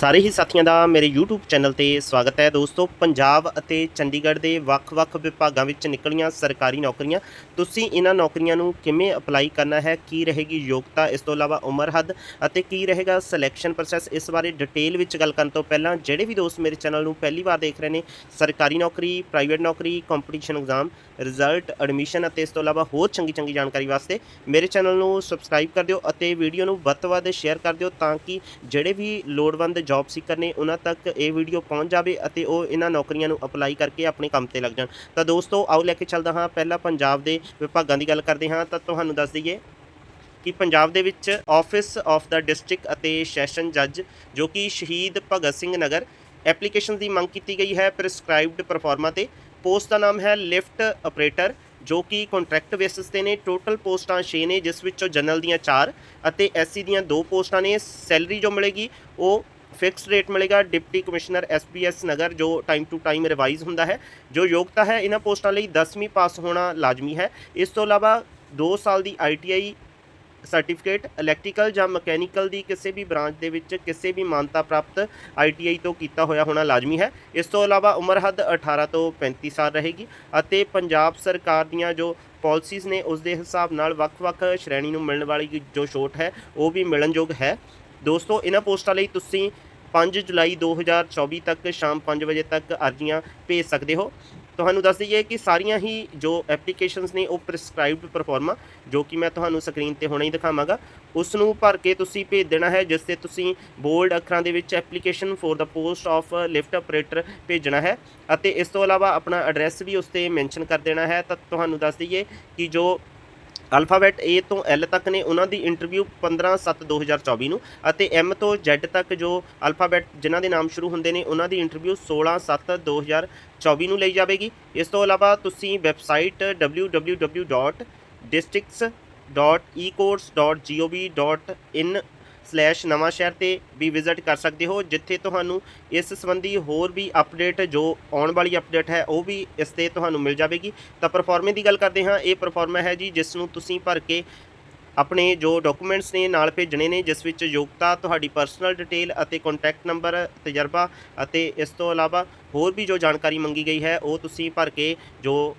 ਸਾਰੇ ਹੀ ਸਾਥੀਆਂ ਦਾ ਮੇਰੇ YouTube ਚੈਨਲ ਤੇ ਸਵਾਗਤ ਹੈ। ਦੋਸਤੋ, ਪੰਜਾਬ ਅਤੇ ਚੰਡੀਗੜ੍ਹ ਦੇ ਵੱਖ-ਵੱਖ ਵਿਭਾਗਾਂ ਵਿੱਚ ਨਿਕਲੀਆਂ ਸਰਕਾਰੀ ਨੌਕਰੀਆਂ, ਤੁਸੀਂ ਇਹਨਾਂ ਨੌਕਰੀਆਂ ਨੂੰ ਕਿਵੇਂ ਅਪਲਾਈ ਕਰਨਾ ਹੈ, ਕੀ ਰਹੇਗੀ ਯੋਗਤਾ, ਇਸ ਤੋਂ ਇਲਾਵਾ ਉਮਰ ਹੱਦ ਅਤੇ ਕੀ ਰਹੇਗਾ ਸਿਲੈਕਸ਼ਨ ਪ੍ਰੋਸੈਸ ਇਸ ਬਾਰੇ ਡਿਟੇਲ ਵਿੱਚ ਗੱਲ ਕਰਨ ਤੋਂ ਪਹਿਲਾਂ ਜਿਹੜੇ ਵੀ ਦੋਸਤ ਮੇਰੇ ਚੈਨਲ ਨੂੰ ਪਹਿਲੀ ਵਾਰ ਦੇਖ ਰਹੇ ਨੇ, ਸਰਕਾਰੀ ਨੌਕਰੀ ਪ੍ਰਾਈਵੇਟ ਨੌਕਰੀ ਕੰਪੀਟੀਸ਼ਨ ਐਗਜ਼ਾਮ ਰਿਜ਼ਲਟ ਐਡਮਿਸ਼ਨ ਅਤੇ ਇਸ ਤੋਂ ਇਲਾਵਾ ਹੋਰ ਚੰਗੀ ਚੰਗੀ ਜਾਣਕਾਰੀ ਵਾਸਤੇ ਮੇਰੇ ਚੈਨਲ ਨੂੰ ਸਬਸਕ੍ਰਾਈਬ ਕਰ ਦਿਓ ਅਤੇ ਵੀਡੀਓ ਨੂੰ ਵੱਧ ਤੋਂ ਵੱਧ ਸ਼ੇਅਰ ਕਰ ਦਿਓ ਤਾਂ ਕਿ ਜਿਹੜੇ ਵੀ ਲੋੜਵੰਦ ਜੌਬ ਸੀਕਰ ਨੇ ਉਹਨਾਂ ਤੱਕ ਇਹ ਵੀਡੀਓ ਪਹੁੰਚ ਜਾਵੇ ਅਤੇ ਉਹ ਇਹਨਾਂ ਨੌਕਰੀਆਂ ਨੂੰ ਅਪਲਾਈ ਕਰਕੇ ਆਪਣੇ ਕੰਮ ਤੇ ਲੱਗ ਜਾਣ। ਤਾਂ ਦੋਸਤੋ, ਆਓ ਲੈ ਕੇ ਚੱਲਦਾ ਹਾਂ ਪਹਿਲਾਂ ਪੰਜਾਬ ਦੇ ਵਿਭਾਗਾਂ ਦੀ ਗੱਲ ਕਰਦੇ ਹਾਂ। ਤਾਂ ਤੁਹਾਨੂੰ ਦੱਸ ਦਈਏ ਕਿ ਪੰਜਾਬ ਦੇ ਵਿੱਚ ਆਫਿਸ ਆਫ ਦਾ ਡਿਸਟ੍ਰਿਕਟ ਅਤੇ ਸੈਸ਼ਨ ਜੱਜ ਜੋ ਕਿ ਸ਼ਹੀਦ ਭਗਤ ਸਿੰਘ ਨਗਰ ਐਪਲੀਕੇਸ਼ਨ ਦੀ ਮੰਗ ਕੀਤੀ ਗਈ ਹੈ ਪ੍ਰਿਸਕ੍ਰਾਈਬਡ ਪਰਫਾਰਮਾ ਤੇ। ਪੋਸਟ ਦਾ ਨਾਮ ਹੈ ਲਿਫਟ ਆਪਰੇਟਰ, ਜੋ ਕਿ ਕੰਟਰੈਕਟ ਬੇਸਿਸ ਤੇ ਨੇ। ਟੋਟਲ ਪੋਸਟਾਂ 6 ਨੇ, ਜਿਸ ਵਿੱਚੋਂ ਜਨਰਲ ਦੀਆਂ 4 ਅਤੇ ਐਸਸੀ ਦੀਆਂ 2 ਪੋਸਟਾਂ ਨੇ। ਸੈਲਰੀ ਜੋ ਮਿਲੇਗੀ, ਉਹ ਫਿਕਸਡ ਰੇਟ ਮਿਲੇਗਾ ਡਿਪਟੀ ਕਮਿਸ਼ਨਰ ਐਸਪੀਐਸ ਨਗਰ, ਜੋ ਟਾਈਮ ਟੂ ਟਾਈਮ ਰਿਵਾਈਜ਼ ਹੁੰਦਾ ਹੈ, ਜੋ ਯੋਗਤਾ ਹੈ, ਇਹਨਾਂ ਪੋਸਟਾਂ ਲਈ 10ਵੀਂ ਪਾਸ ਹੋਣਾ ਲਾਜ਼ਮੀ ਹੈ। ਇਸ ਤੋਂ ਇਲਾਵਾ 2 ਸਾਲ ਦੀ ਆਈਟੀਆਈ ਸਰਟੀਫਿਕੇਟ ਇਲੈਕਟ੍ਰੀਕਲ ਜਾਂ ਮਕੈਨੀਕਲ ਦੀ ਕਿਸੇ ਵੀ ਬ੍ਰਾਂਚ ਦੇ ਵਿੱਚ ਕਿਸੇ ਵੀ ਮਾਨਤਾ ਪ੍ਰਾਪਤ ਆਈਟੀਆਈ ਤੋਂ ਕੀਤਾ ਹੋਇਆ ਹੋਣਾ ਲਾਜ਼ਮੀ ਹੈ। ਇਸ ਤੋਂ ਇਲਾਵਾ ਉਮਰ ਹੱਦ 18 ਤੋਂ 35 ਸਾਲ ਰਹੇਗੀ ਅਤੇ ਪੰਜਾਬ ਸਰਕਾਰ ਦੀਆਂ ਜੋ ਪਾਲਿਸੀਜ਼ ਨੇ, ਉਸ ਦੇ ਹਿਸਾਬ ਨਾਲ ਵੱਖ-ਵੱਖ ਸ਼੍ਰੇਣੀ ਨੂੰ ਮਿਲਣ ਵਾਲੀ ਜੋ ਛੋਟ ਹੈ, ਉਹ ਵੀ ਮਿਲਣਯੋਗ ਹੈ। ਦੋਸਤੋ, ਇਹਨਾਂ ਪੋਸਟਾਂ ਲਈ ਤੁਸੀਂ 5 ਜੁਲਾਈ 2024 ਤੱਕ ਸ਼ਾਮ 5 ਵਜੇ ਤੱਕ ਅਰਜ਼ੀਆਂ ਭੇਜ ਸਕਦੇ ਹੋ। ਤੁਹਾਨੂੰ ਦੱਸ ਦਈਏ ਕਿ ਸਾਰੀਆਂ ਹੀ ਜੋ ਐਪਲੀਕੇਸ਼ਨਸ ਨੇ, ਉਹ ਪ੍ਰਿਸਕ੍ਰਾਈਬਡ ਪਰਫਾਰਮਾ ਜੋ ਕਿ ਮੈਂ ਤੁਹਾਨੂੰ ਸਕਰੀਨ ਤੇ ਹੁਣੇ ਹੀ ਦਿਖਾਵਾਂਗਾ। ਉਸ ਨੂੰ ਭਰ ਕੇ ਤੁਸੀਂ ਭੇਜ ਦੇਣਾ ਹੈ, ਜਿਸ ਤੇ ਤੁਸੀਂ ਬੋਲਡ ਅੱਖਰਾਂ ਦੇ ਵਿੱਚ application for the post of lift operator ਭੇਜਣਾ ਹੈ ਅਤੇ ਇਸ ਤੋਂ ਇਲਾਵਾ ਆਪਣਾ ਐਡਰੈਸ ਵੀ ਉਸ ਤੇ ਮੈਂਸ਼ਨ ਕਰ ਦੇਣਾ ਹੈ। ਤਾਂ ਤੁਹਾਨੂੰ ਦੱਸ ਦਈਏ ਕਿ ਜੋ ਅਲਫਾਬੈਟ A ਤੋਂ L ਤੱਕ ਨੇ ਉਹਨਾਂ ਦੀ ਇੰਟਰਵਿਊ 15/7/2024 ਨੂੰ ਅਤੇ M ਤੋਂ Z ਤੱਕ ਜੋ ਅਲਫਾਬੈਟ ਜਿਨ੍ਹਾਂ ਦੇ ਨਾਮ ਸ਼ੁਰੂ ਹੁੰਦੇ ਨੇ, ਉਹਨਾਂ ਦੀ ਇੰਟਰਵਿਊ 16/7/2024 ਨੂੰ ਲਈ ਜਾਵੇਗੀ। ਇਸ ਤੋਂ ਇਲਾਵਾ ਤੁਸੀਂ ਵੈਬਸਾਈਟ www.districts.ecourse.gov.in ਸਲੈਸ਼ ਨਵਾਂ ਤੇ ਵੀ ਵਿਜ਼ਿਟ ਕਰ ਸਕਦੇ ਹੋ, ਜਿੱਥੇ ਤੁਹਾਨੂੰ ਇਸ ਸੰਬੰਧੀ ਹੋਰ ਵੀ ਅਪਡੇਟ ਜੋ ਆਉਣ ਵਾਲੀ ਅਪਡੇਟ ਹੈ, ਉਹ ਵੀ ਇਸ ਤੇ ਤੁਹਾਨੂੰ ਮਿਲ ਜਾਵੇਗੀ। ਤਾਂ ਪਰਫਾਰਮੇ ਦੀ ਗੱਲ ਕਰਦੇ ਹਾਂ, ਇਹ ਪਰਫਾਰਮਾ ਹੈ ਜੀ, ਜਿਸ ਨੂੰ ਤੁਸੀਂ ਭਰ ਕੇ ਆਪਣੇ ਜੋ ਡਾਕੂਮੈਂਟਸ ਨੇ ਨਾਲ ਭੇਜਣੇ ਨੇ, ਜਿਸ ਵਿੱਚ ਯੋਗਤਾ, ਤੁਹਾਡੀ ਪਰਸਨਲ ਡਿਟੇਲ ਅਤੇ ਕੰਟੈਕਟ ਨੰਬਰ ਤਜਰਬਾ ਅਤੇ ਇਸ ਤੋਂ ਇਲਾਵਾ ਹੋਰ ਵੀ ਜੋ ਜਾਣਕਾਰੀ ਮੰਗੀ ਗਈ ਹੈ, ਉਹ ਤੁਸੀਂ ਭਰ ਕੇ ਜੋ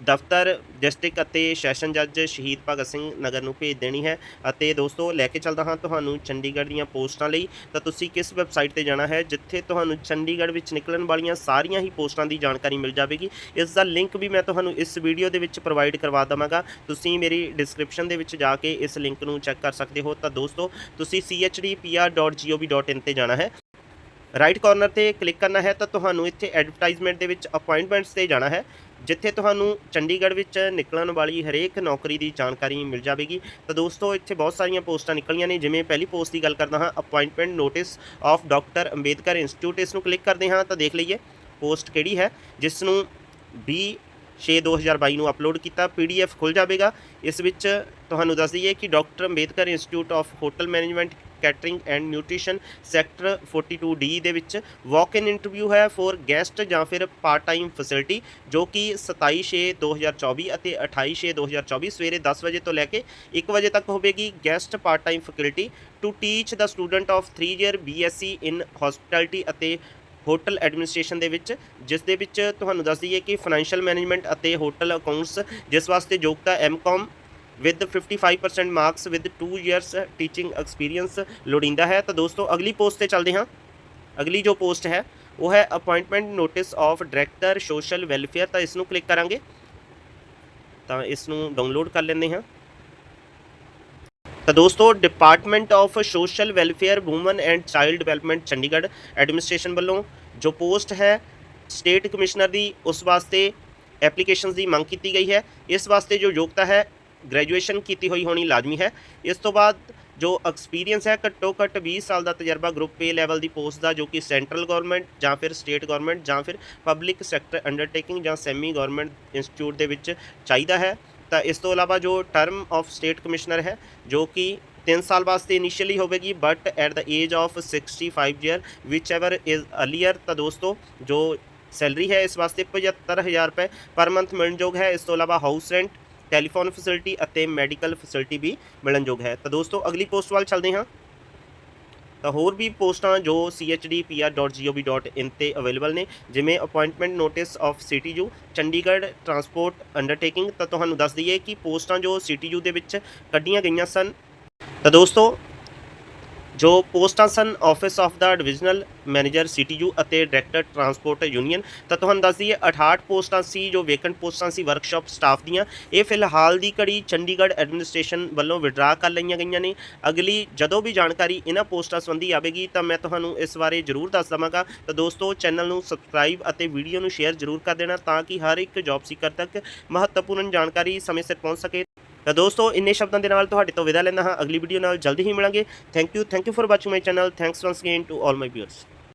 ਦਫ਼ਤਰ, ਡਿਸਟ੍ਰਿਕਟ ਅਤੇ ਸੈਸ਼ਨ ਜੱਜ ਸ਼ਹੀਦ ਭਗਤ ਸਿੰਘ ਨਗਰ ਨੂੰ ਭੇਜ ਦੇਣੀ ਹੈ। ਅਤੇ ਦੋਸਤੋ, ਲੈ ਕੇ ਚੱਲਦਾ ਹਾਂ ਤੁਹਾਨੂੰ ਚੰਡੀਗੜ੍ਹ ਦੀਆਂ ਪੋਸਟਾਂ ਲਈ। ਤਾਂ ਤੁਸੀਂ ਕਿਸ ਵੈਬਸਾਈਟ ਤੇ ਜਾਣਾ ਹੈ, ਜਿੱਥੇ ਤੁਹਾਨੂੰ ਚੰਡੀਗੜ੍ਹ ਵਿੱਚ ਨਿਕਲਣ ਵਾਲੀਆਂ ਸਾਰੀਆਂ ਹੀ ਪੋਸਟਾਂ ਦੀ ਜਾਣਕਾਰੀ ਮਿਲ ਜਾਵੇਗੀ। ਇਸ ਦਾ ਲਿੰਕ ਵੀ ਮੈਂ ਤੁਹਾਨੂੰ ਇਸ ਵੀਡੀਓ ਦੇ ਵਿੱਚ ਪ੍ਰੋਵਾਈਡ ਕਰਵਾ ਦਵਾਂਗਾ। ਤੁਸੀਂ ਮੇਰੀ ਡਿਸਕ੍ਰਿਪਸ਼ਨ ਦੇ ਵਿੱਚ ਜਾ ਕੇ ਇਸ ਲਿੰਕ ਨੂੰ ਚੈੱਕ ਕਰ ਸਕਦੇ ਹੋ। ਤਾਂ ਦੋਸਤੋ, ਤੁਸੀਂ chdpr.gov.in ਤੇ ਜਾਣਾ ਹੈ। ਰਾਈਟ ਕਾਰਨਰ ਤੇ ਕਲਿੱਕ ਕਰਨਾ ਹੈ ਤਾਂ ਤੁਹਾਨੂੰ ਇੱਥੇ ਐਡਵਰਟਾਈਜ਼ਮੈਂਟ ਦੇ ਵਿੱਚ ਅਪਾਇੰਟਮੈਂਟਸ ਤੇ ਜਾਣਾ ਹੈ। ਜਿੱਥੇ ਤੁਹਾਨੂੰ ਚੰਡੀਗੜ੍ਹ ਵਿੱਚ ਨਿਕਲਣ ਵਾਲੀ ਹਰੇਕ ਨੌਕਰੀ ਦੀ ਜਾਣਕਾਰੀ ਮਿਲ ਜਾਵੇਗੀ। ਤਾਂ ਦੋਸਤੋ, ਇੱਥੇ ਬਹੁਤ ਸਾਰੀਆਂ ਪੋਸਟਾਂ ਨਿਕਲੀਆਂ ਨੇ। ਜਿਵੇਂ ਪਹਿਲੀ ਪੋਸਟ ਦੀ ਗੱਲ ਕਰਦਾ ਹਾਂ appointment notice of doctor Ambedkar institute ਇਸ ਨੂੰ ਕਲਿੱਕ ਕਰਦੇ ਹਾਂ ਤਾਂ ਦੇਖ ਲਈਏ, ਪੋਸਟ ਕਿਹੜੀ ਹੈ। ਜਿਸ ਨੂੰ 20 6 2022 ਨੂੰ ਅਪਲੋਡ ਕੀਤਾ ਪੀਡੀਐਫ ਖੁੱਲ ਜਾਵੇਗਾ। ਇਸ ਵਿੱਚ ਤੁਹਾਨੂੰ ਦੱਸ ਦਈਏ ਕਿ doctor Ambedkar institute of hotel management catering and nutrition sector 42D ਦੇ ਵਿੱਚ ਵਾਕ ਇਨ ਇੰਟਰਵਿਊ ਹੈ ਫॉर ਗੈਸਟ ਜਾਂ ਫਿਰ ਪਾਰਟ ਟਾਈਮ ਫੈਸਿਲਿਟੀ ਜੋ ਕਿ 27/6/2024 ਅਤੇ 28/6/2024 ਸਵੇਰੇ 10 ਵਜੇ ਤੋਂ ਲੈ ਕੇ 1 ਵਜੇ ਤੱਕ ਹੋਵੇਗੀ guest part time faculty to teach the student of 3 year BSc in hospitality ਅਤੇ ਹੋਟਲ ਐਡਮਿਨਿਸਟ੍ਰੇਸ਼ਨ ਦੇ ਵਿੱਚ, ਜਿਸ ਦੇ ਵਿੱਚ ਤੁਹਾਨੂੰ ਦੱਸ ਦਈਏ ਕਿ ਫਾਈਨੈਂਸ਼ੀਅਲ ਮੈਨੇਜਮੈਂਟ ਅਤੇ ਹੋਟਲ ਅਕਾਊਂਟਸ ਜਿਸ ਵਾਸਤੇ ਯੋਗਤਾ MCom with 55% marks with 2 years teaching experience ਲੋੜੀਂਦਾ ਹੈ। ਤਾਂ ਦੋਸਤੋ, ਅਗਲੀ ਪੋਸਟ ਤੇ ਚੱਲਦੇ ਹਾਂ। ਅਗਲੀ ਜੋ ਪੋਸਟ ਹੈ, ਉਹ ਹੈ appointment notice of director social welfare ਤਾਂ ਇਸ ਨੂੰ ਕਲਿੱਕ ਕਰਾਂਗੇ। ਤਾਂ ਇਸ ਨੂੰ ਡਾਊਨਲੋਡ ਕਰ ਲੈਂਦੇ ਹਾਂ। ਤਾਂ ਦੋਸਤੋ department of social welfare woman and child development Chandigarh administration ਵੱਲੋਂ ਜੋ ਪੋਸਟ ਹੈ ਸਟੇਟ ਕਮਿਸ਼ਨਰ ਦੀ, ਉਸ ਵਾਸਤੇ ਐਪਲੀਕੇਸ਼ਨਸ ਦੀ ਮੰਗ ਕੀਤੀ ਗਈ ਹੈ। ਇਸ ਵਾਸਤੇ ਜੋ ਯੋਗਤਾ ਹੈ ਗ੍ਰੈਜੂਏਸ਼ਨ ਕੀਤੀ ਹੋਈ ਹੋਣੀ ਲਾਜ਼ਮੀ ਹੈ। ਇਸ ਤੋਂ ਬਾਅਦ ਜੋ ਐਕਸਪੀਰੀਅੰਸ ਹੈ, ਘੱਟੋ ਘੱਟ 20 ਸਾਲ ਦਾ ਤਜਰਬਾ ਗਰੁੱਪ ਏ ਲੈਵਲ ਦੀ ਪੋਸਟ ਦਾ, ਜੋ ਕਿ ਸੈਂਟਰਲ ਗਵਰਨਮੈਂਟ ਜਾਂ ਫਿਰ ਸਟੇਟ ਗਵਰਨਮੈਂਟ ਜਾਂ ਫਿਰ ਪਬਲਿਕ ਸੈਕਟਰ ਅੰਡਰਟੇਕਿੰਗ ਜਾਂ ਸੈਮੀ ਗਵਰਨਮੈਂਟ ਇੰਸਟੀਚਿਊਟ ਦੇ ਵਿੱਚ ਚਾਹੀਦਾ ਹੈ। ਤਾਂ ਇਸ ਤੋਂ ਇਲਾਵਾ ਜੋ ਟਰਮ ਆਫ ਸਟੇਟ ਕਮਿਸ਼ਨਰ ਹੈ, ਜੋ ਕਿ 3 ਸਾਲ ਵਾਸਤੇ ਇਨੀਸ਼ੀਅਲੀ ਹੋਵੇਗੀ but at the age of 65 year whichever is earlier ਤਾਂ ਦੋਸਤੋ, ਜੋ ਸੈਲਰੀ ਹੈ, ਇਸ ਵਾਸਤੇ 75000 ਰੁਪਏ ਪਰ ਮੰਥ ਮਿਲਣਯੋਗ ਹੈ। ਇਸ ਤੋਂ ਇਲਾਵਾ ਹਾਊਸ ਰੈਂਟ ਟੈਲੀਫੋਨ ਫੈਸਿਲਿਟੀ ਅਤੇ ਮੈਡੀਕਲ ਫੈਸਿਲਿਟੀ ਵੀ ਮਿਲਣਯੋਗ ਹੈ। ਤਾਂ ਦੋਸਤੋ, ਅਗਲੀ ਪੋਸਟ ਵੱਲ ਚੱਲਦੇ ਹਾਂ। ਤਾਂ ਹੋਰ ਵੀ ਪੋਸਟਾਂ ਜੋ chdpr.gov.in ਤੇ ਅਵੇਲੇਬਲ ਨੇ, ਜਿਵੇਂ appointment notice of CTU Chandigarh transport undertaking ਤਾਂ ਤੁਹਾਨੂੰ ਦੱਸ ਦਈਏ ਕਿ ਪੋਸਟਾਂ ਜੋ ਸਿਟੀਯੂ ਦੇ ਵਿੱਚ ਕੱਢੀਆਂ ਗਈਆਂ ਸਨ। ਤਾਂ ਦੋਸਤੋ ਜੋ ਪੋਸਟਾਂ ਸਨ office of the divisional manager CTU ਅਤੇ ਡਾਇਰੈਕਟਰ ਟਰਾਂਸਪੋਰਟ ਯੂਨੀਅਨ ਤਾਂ ਤੁਹਾਨੂੰ ਦੱਸ ਦਈਏ 68 ਪੋਸਟਾਂ ਸੀ, ਜੋ ਵੇਕੈਂਟ ਪੋਸਟਾਂ ਸੀ ਵਰਕਸ਼ਾਪ ਸਟਾਫ ਦੀਆਂ। ਇਹ ਫਿਲਹਾਲ ਦੀ ਘੜੀ ਚੰਡੀਗੜ੍ਹ ਐਡਮਿਨਿਸਟ੍ਰੇਸ਼ਨ ਵੱਲੋਂ ਵਿਡਰਾ ਕਰ ਲਈਆਂ ਗਈਆਂ ਨੇ। ਅਗਲੀ, ਜਦੋਂ ਵੀ ਜਾਣਕਾਰੀ ਇਹਨਾਂ ਪੋਸਟਾਂ ਸੰਬੰਧੀ ਆਵੇਗੀ, ਤਾਂ ਮੈਂ ਤੁਹਾਨੂੰ ਇਸ ਬਾਰੇ ਜ਼ਰੂਰ ਦੱਸ ਦਵਾਂਗਾ। ਤਾਂ ਦੋਸਤੋ ਚੈਨਲ ਨੂੰ ਸਬਸਕ੍ਰਾਈਬ ਅਤੇ ਵੀਡੀਓ ਨੂੰ ਸ਼ੇਅਰ ਜ਼ਰੂਰ ਕਰ ਦੇਣਾ, ਤਾਂ ਕਿ ਹਰ ਇੱਕ ਜੌਬ ਸੀਕਰ ਤੱਕ ਮਹੱਤਵਪੂਰਨ ਜਾਣਕਾਰੀ ਸਮੇਂ ਸਿਰ ਪਹੁੰਚ ਸਕੇ। ਤਾਂ ਦੋਸਤੋ, ਇੰਨੇ ਸ਼ਬਦਾਂ ਦੇ ਨਾਲ ਤੁਹਾਡੇ ਤੋਂ ਵਿਦਾ ਲੈਂਦਾ ਹਾਂ। ਅਗਲੀ ਵੀਡੀਓ ਨਾਲ ਜਲਦੀ ਹੀ ਮਿਲਾਂਗੇ। Thank you thank you for watching my channel thanks once again to all my viewers